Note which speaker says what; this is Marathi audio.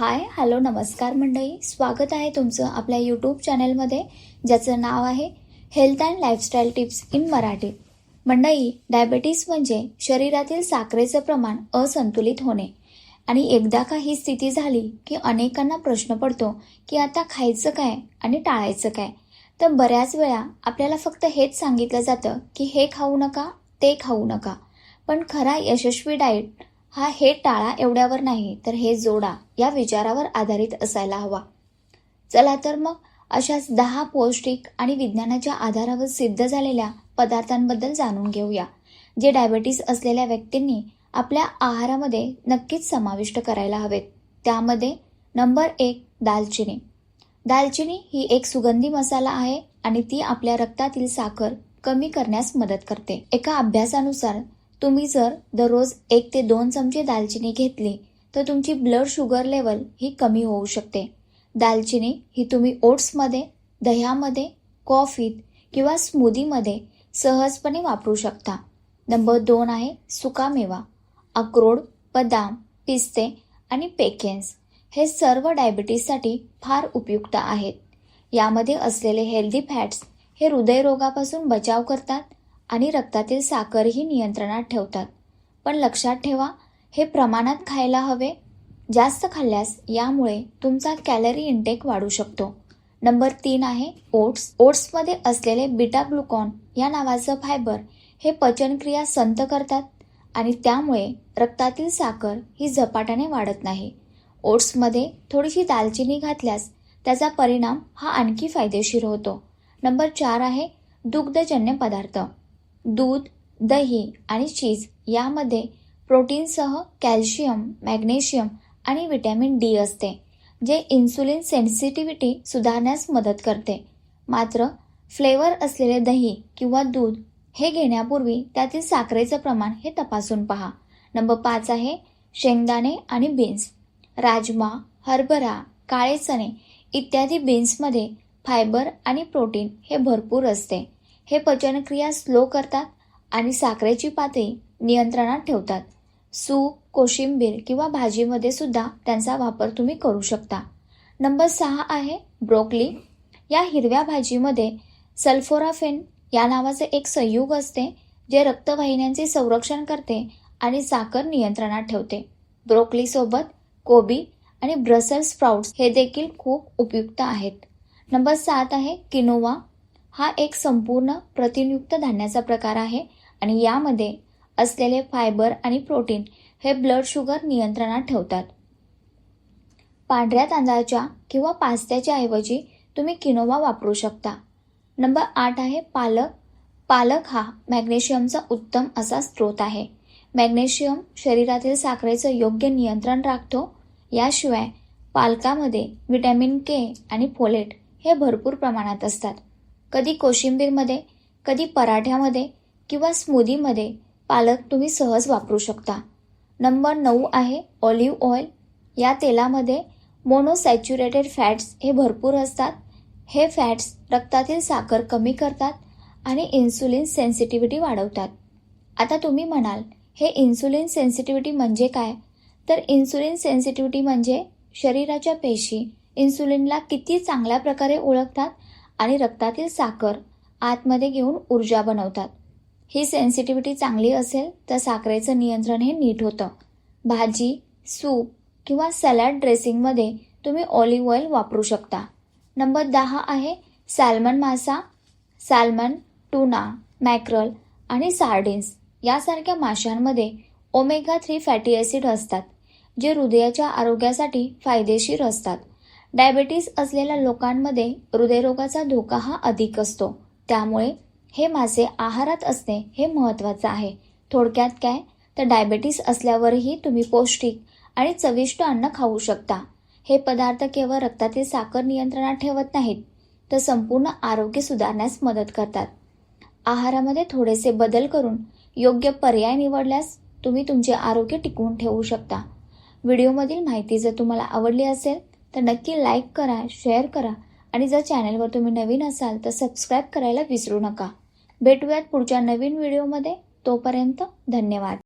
Speaker 1: हाय हॅलो नमस्कार मंडळी. स्वागत आहे तुमचं आपल्या यूट्यूब चॅनलमध्ये ज्याचं नाव आहे health and lifestyle tips in Marathi मंडळी डायबेटीस म्हणजे शरीरातील साखरेचं प्रमाण असंतुलित होणे. आणि एकदा का ही स्थिती झाली की अनेकांना प्रश्न पडतो की आता खायचं काय आणि टाळायचं काय? तर बऱ्याच वेळा आपल्याला फक्त हेच सांगितलं जातं की हे खाऊ नका ते खाऊ नका. पण खरा यशस्वी डाएट हा हे टाळा एवढ्यावर नाही तर हे जोडा या विचारावर आधारित असायला हवा. चला तर मग अशाच दहा पौष्टिक आणि विज्ञानाच्या आधारावर सिद्ध झालेल्या पदार्थांबद्दल जाणून घेऊया जे डायबेटीस असलेल्या व्यक्तींनी आपल्या आहारामध्ये नक्कीच समाविष्ट करायला हवेत. त्यामध्ये नंबर एक दालचिनी. दालचिनी ही एक सुगंधी मसाला आहे आणि ती आपल्या रक्तातील साखर कमी करण्यास मदत करते. एका अभ्यासानुसार तुम्ही जर दररोज एक ते दोन चमचे दालचिनी घेतली तर तुमची ब्लड शुगर लेवल ही कमी होऊ शकते. दालचिनी ही तुम्ही ओट्समध्ये दह्यामध्ये कॉफीत किंवा स्मूदीमध्ये सहजपणे वापरू शकता. नंबर दोन आहे सुकामेवा. अक्रोड बदाम पिस्ते आणि पेकेन्स हे सर्व डायबिटीजसाठी फार उपयुक्त आहेत. यामध्ये असलेले हेल्दी फॅट्स हे हृदयरोगापासून बचाव करतात आणि रक्तातील साखरही नियंत्रणात ठेवतात. पण लक्षात ठेवा हे प्रमाणात खायला हवे. जास्त खाल्ल्यास यामुळे तुमचा कॅलरी इंटेक वाढू शकतो. नंबर तीन आहे ओट्स. ओट्समध्ये असलेले बीटा ग्लुकॉन या नावाचं फायबर हे पचनक्रिया संत करतात आणि त्यामुळे रक्तातील साखर ही झपाट्याने वाढत नाही. ओट्समध्ये थोडीशी दालचिनी घातल्यास त्याचा परिणाम हा आणखी फायदेशीर होतो. नंबर चार आहे दुग्धजन्य पदार्थ. दूध दही आणि चीज यामध्ये प्रोटीनसह कॅल्शियम मॅग्नेशियम आणि विटॅमिन डी असते जे इन्सुलिन सेन्सिटिव्हिटी सुधारण्यास मदत करते. मात्र फ्लेवर असलेले दही किंवा दूध हे घेण्यापूर्वी त्यातील साखरेचं प्रमाण हे तपासून पहा. नंबर पाच आहे शेंगदाणे आणि बीन्स राजमा हरभरा काळे चणे इत्यादी बीन्समध्ये फायबर आणि प्रोटीन हे भरपूर असते. हे पचनक्रिया स्लो करतात आणि साखरेची पातळी नियंत्रणात ठेवतात. सूप कोशिंबीर किंवा भाजीमध्ये सुद्धा त्यांचा वापर तुम्ही करू शकता. नंबर सहा आहे ब्रोकली. या हिरव्या भाजीमध्ये सल्फोराफेन या नावाचे एक संयुग असते जे रक्तवाहिन्यांचे संरक्षण करते आणि साखर नियंत्रणात ठेवते. ब्रोकलीसोबत कोबी आणि ब्रसल स्प्राउट्स हे देखील खूप उपयुक्त आहेत. नंबर सात आहे किनोवा हा एक संपूर्ण प्रथिनयुक्त धान्याचा प्रकार आहे आणि यामध्ये असलेले फायबर आणि प्रोटीन हे ब्लड शुगर नियंत्रणात ठेवतात. पांढऱ्या तांदळाच्या किंवा पास्त्याच्या ऐवजी तुम्ही किनोवा वापरू शकता. नंबर आठ आहे पालक. पालक हा मॅग्नेशियमचा उत्तम असा स्रोत आहे. मॅग्नेशियम शरीरातील साखरेचं योग्य नियंत्रण राखतो. याशिवाय पालकामध्ये व्हिटॅमिन के आणि फोलेट हे भरपूर प्रमाणात असतात. कधी कोशिंबीरमध्ये कधी पराठ्यामध्ये किंवा स्मूदीमध्ये पालक तुम्ही सहज वापरू शकता. नंबर नऊ आहे ऑलिव्ह ऑइल. या तेलामध्ये मोनोसॅच्युरेटेड फॅट्स हे भरपूर असतात. हे फॅट्स रक्तातील साखर कमी करतात आणि इन्सुलिन सेन्सिटिव्हिटी वाढवतात. आता तुम्ही म्हणाल हे इन्सुलिन सेन्सिटिव्हिटी म्हणजे काय? तर इन्सुलिन सेन्सिटिव्हिटी म्हणजे शरीराच्या पेशी इन्सुलिनला किती चांगल्या प्रकारे ओळखतात आणि रक्तातील साखर आतमध्ये घेऊन ऊर्जा बनवतात. ही सेन्सिटिव्हिटी चांगली असेल तर साखरेचं नियंत्रण हे नीट होतं. भाजी सूप किंवा सॅलड ड्रेसिंगमध्ये तुम्ही ऑलिव्ह ऑइल वापरू शकता. नंबर दहा आहे सॅल्मन मासा सॅल्मन टुना मॅक्रल आणि सार्डिन्स यासारख्या माशांमध्ये ओमेगा थ्री फॅटी ॲसिड असतात जे हृदयाच्या आरोग्यासाठी फायदेशीर असतात. डायबेटीस असलेल्या लोकांमध्ये हृदयरोगाचा धोका हा अधिक असतो. त्यामुळे हे मासे आहारात असणे हे महत्त्वाचं आहे. थोडक्यात काय? तर डायबेटीस असल्यावरही तुम्ही पौष्टिक आणि चविष्ट अन्न खाऊ शकता. हे पदार्थ केवळ रक्तातील साखर नियंत्रणात ठेवत नाहीत तर संपूर्ण आरोग्य सुधारण्यास मदत करतात. आहारामध्ये थोडेसे बदल करून योग्य पर्याय निवडल्यास तुम्ही तुमचे आरोग्य टिकवून ठेवू शकता. व्हिडिओमधील माहिती जर तुम्हाला आवडली असेल तर नक्की लाईक करा शेअर करा. आणि जर चॅनलवर तुम्ही नवीन असाल तर सबस्क्राईब करायला विसरू नका. भेटूयात पुढच्या नवीन व्हिडिओमध्ये तोपर्यंत धन्यवाद.